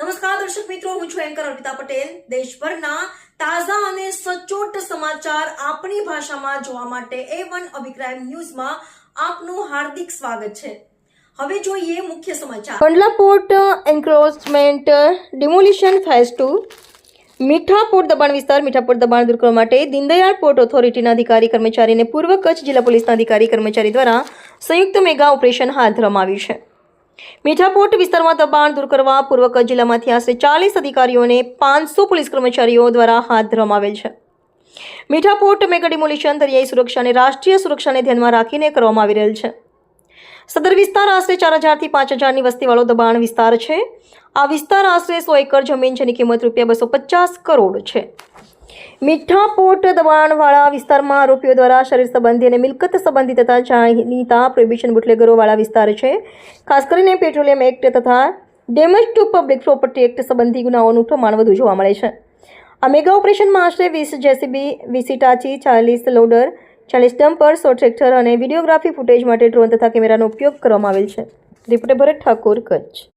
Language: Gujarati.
નમસ્કાર, દર્શક મિત્રો, હું છું એન્કર અર્પિતા પટેલ. દેશભરના તાજા અને સચોટ સમાચાર આપણી ભાષામાં જોવા માટે એ વન અભિપ્રાય ન્યૂઝમાં આપનું હાર્દિક સ્વાગત છે. હવે જોઈએ મુખ્ય સમાચાર. Kandla port encroachment demolition phase two Mithapor દબાણ વિસ્તાર, મીઠાપોર દબાણ દૂર કરવા માટે દીનદયાળ પોર્ટ ઓથોરિટીના અધિકારી કર્મચારી અને પૂર્વ કચ્છ જિલ્લા પોલીસના અધિકારી, કર્મચારી દ્વારા સંયુક્ત મેગા ઓપરેશન હાથ ધરવામાં આવ્યું છે. મીઠાપોર્ટ વિસ્તારમાં દબાણ દૂર કરવા પૂર્વ કચ્છ જિલ્લામાંથી આશરે ચાલીસ અધિકારીઓને પાંચસો પોલીસ કર્મચારીઓ દ્વારા હાથ ધરવામાં આવેલ છે. મીઠાપોર્ટ મેગા ડિમોલિશન દરિયાઈ સુરક્ષા અને રાષ્ટ્રીય સુરક્ષાને ધ્યાનમાં રાખીને કરવામાં આવી રહેલ છે. સદર વિસ્તાર આશરે ચાર હજારથી પાંચ હજારની વસ્તીવાળો દબાણ વિસ્તાર છે. આ વિસ્તાર આશરે સો એકર જમીન જેની કિંમત રૂપિયા બસો પચાસ કરોડ છે. મીઠા પોર્ટ દબાણવાળા વિસ્તારમાં આરોપીઓ દ્વારા શરીર સંબંધી અને મિલકત સંબંધી તથા જાણીતા પ્રોહિબિશન બુટલેગરોવાળા વિસ્તાર છે. ખાસ કરીને પેટ્રોલિયમ એક્ટ તથા damage to public property act સંબંધી ગુનાઓનું પ્રમાણ વધુ જોવા મળે છે. આ મેગા ઓપરેશનમાં આશરે વીસ જેસીબી, વીસ ઇટાચી ચાલીસ લોડર, ચાલીસ ડમ્પર, સો ટ્રેક્ટર અને વિડીયોગ્રાફી ફૂટેજ માટે ડ્રોન તથા કેમેરાનો ઉપયોગ કરવામાં આવેલ છે. રિપોર્ટર ભરત ઠાકોર, કચ્છ.